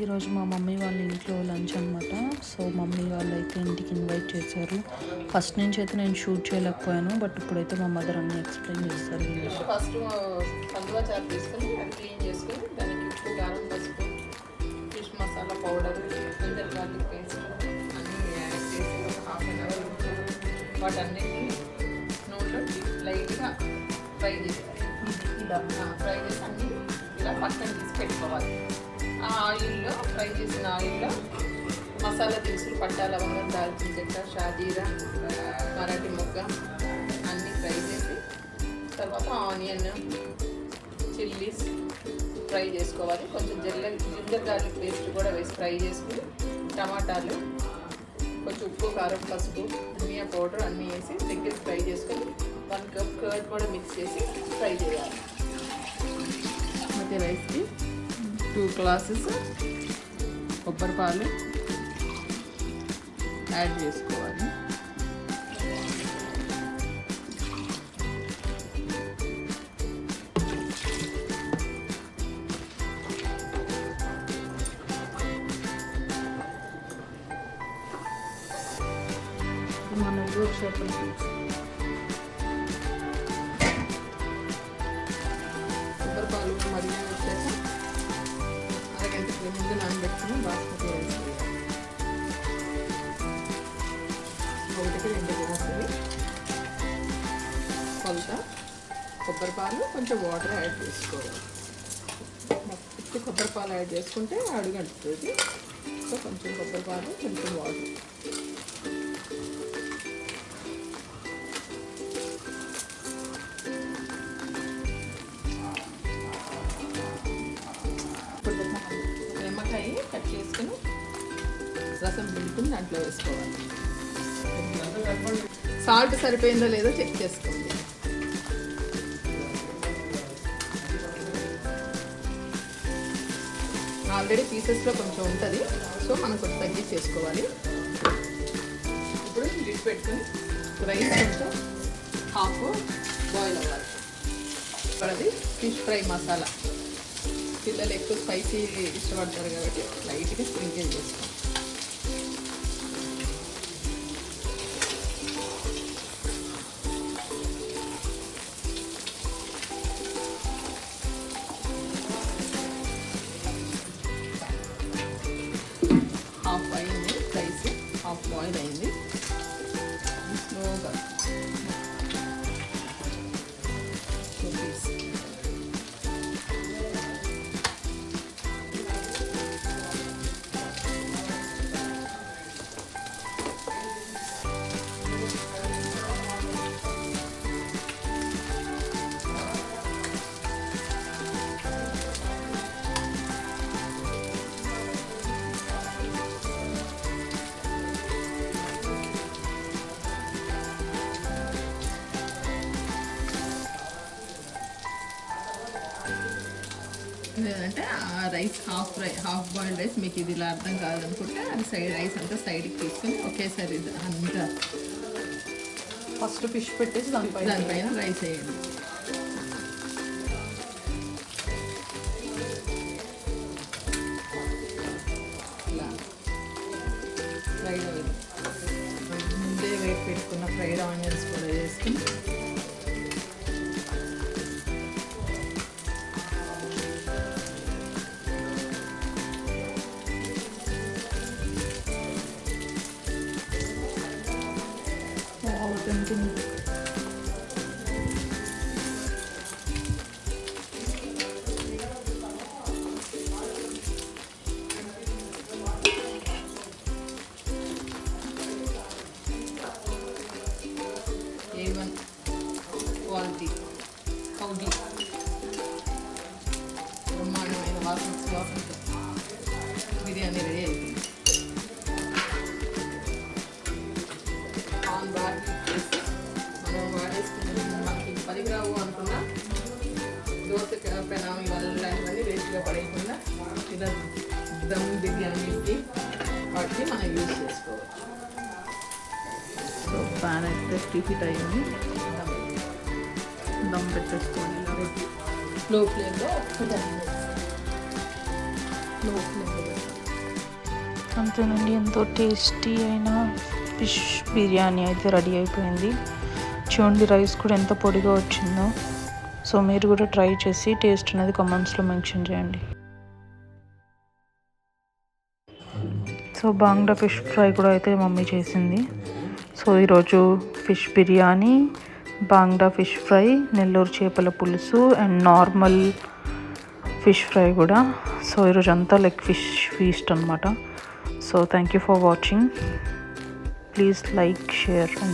ఈరోజు మా మమ్మీ వాళ్ళ ఇంట్లో లంచ్ అనమాట సో మమ్మీ వాళ్ళు అయితే ఇంటికి ఇన్వైట్ చేశారు. ఫస్ట్ నుంచి అయితే నేను షూట్ చేయలేకపోయాను. బట్ ఇప్పుడైతే మా మదర్ అన్ని ఎక్స్ప్లెయిన్ చేస్తారు. ఫస్ట్ కందువా చారు తీసుకొని అది క్లీన్ చేసుకొని దానికి ఉప్పు కారం పసుపు fish masala powder ginger garlic paste అన్నీ యాడ్ చేసి ఒక హాఫ్ అన్ అవర్ వాటన్నిటిని నూనెలో లైట్గా ఫ్రై చేసి ఇలా ఫ్రై చేసి అన్ని ఇలా పక్కన తీసి పెట్టుకోవాలి. ఆ ఆయిల్లో ఫ్రై చేసిన ఆయిల్లో మసాలా దినుసులు పట్టా లవంగం దాల్చిన చెక్క షాజీరా మరాఠీ మొగ్గ అన్నీ ఫ్రై చేసి తర్వాత ఆనియన్ చిల్లీస్ ఫ్రై చేసుకోవాలి. కొంచెం జిల్ల జింజర్ గార్లిక్ పేస్ట్ కూడా వేసి ఫ్రై చేసుకుని టమాటాలు కొంచెం ఉప్పు కారం పసుపు ధనియా పౌడర్ అన్నీ వేసి దగ్గర ఫ్రై చేసుకొని వన్ కప్ కర్డ్ కూడా మిక్స్ చేసి ఫ్రై చేయాలి. మధ్య రైస్కి. టూ గ్లాసెస్ కొబ్బరి పాలు యాడ్ చేసుకోవాలి మన నెల్లూరు చేపల బాస్మతి రైస్ ఒకటికి రెండు గ్లాసులు కొంత కొబ్బరి పాలు కొంచెం వాటర్ యాడ్ చేసుకోవాలి. మొత్తం కొబ్బరి పాలు యాడ్ చేసుకుంటే అడుగంటుతుంది సో కొంచెం కొబ్బరి పాలు కొంచెం వాటర్ రసం పిండుకుని దాంట్లో వేసుకోవాలి. సాల్ట్ సరిపోయిందో లేదో చెక్ చేసుకోండి. ఆల్రెడీ పీసెస్లో కొంచెం ఉంటుంది సో మనం కొంచెం తగ్గి చేసుకోవాలి. ఇప్పుడు లిడ్ పెట్టుకుని రైస్ కొంచెం హాఫ్ బాయిల్ అవ్వాలి. ఇప్పుడది ఫిష్ ఫ్రై మసాలా పిల్లలు ఎక్కువ స్పైసీ ఇష్టపడతారు కాబట్టి లైట్గా స్ప్రింకిల్ చేసుకోవాలి. బాయిల్ అయింది. స్లోగా లేదంటే ఆ రైస్ హాఫ్ రై హాఫ్ బాయిల్డ్ రైస్ మీకు ఇది ఇలా అర్థం కాదనుకుంటే అది సైడ్ రైస్ అంతా సైడ్కి తీసుకొని ఒకేసారి ఇది అంతా ఫస్ట్ ఫిష్ పెట్టేసి దానిపైన దానిపైన రైస్ వేయండి. ఫ్రైడ్ ఆయిల్ ముందే వేసి పెట్టుకున్న ఫ్రైడ్ ఆనియన్స్ కూడా వేసుకుని Wow, tempting. A one quality కౌడి బ్రహ్మాండమైన వాసన సువాసనతో ఇలా దమ్ బిర్యానీకి వాటిని మనం యూజ్ చేసుకోవచ్చు. సో ప్యాన్ అయితే ప్రీహీట్ అయ్యింది దమ్ పెట్టేసుకోండి ఇలా లో ఫ్లేమ్లో ఒక టెన్ మినిట్స్ అంతేనండి ఎంతో టేస్టీ అయిన ఫిష్ బిర్యానీ అయితే రెడీ అయిపోయింది. చూడండి రైస్ కూడా ఎంత పొడిగా వచ్చిందో. సో మీరు కూడా ట్రై చేసి టేస్ట్ అనేది కమెంట్స్లో మెన్షన్ చేయండి. సో బాంగ్డా ఫిష్ ఫ్రై కూడా అయితే మమ్మీ చేసింది. సో ఈరోజు fish biryani bangda fish fry Nellore చేపల పులుసు అండ్ నార్మల్ ఫిష్ ఫ్రై కూడా. సో ఈరోజు అంతా లైక్ ఫిష్ ఫీస్ట్ అనమాట so thank you for watching. Please like share and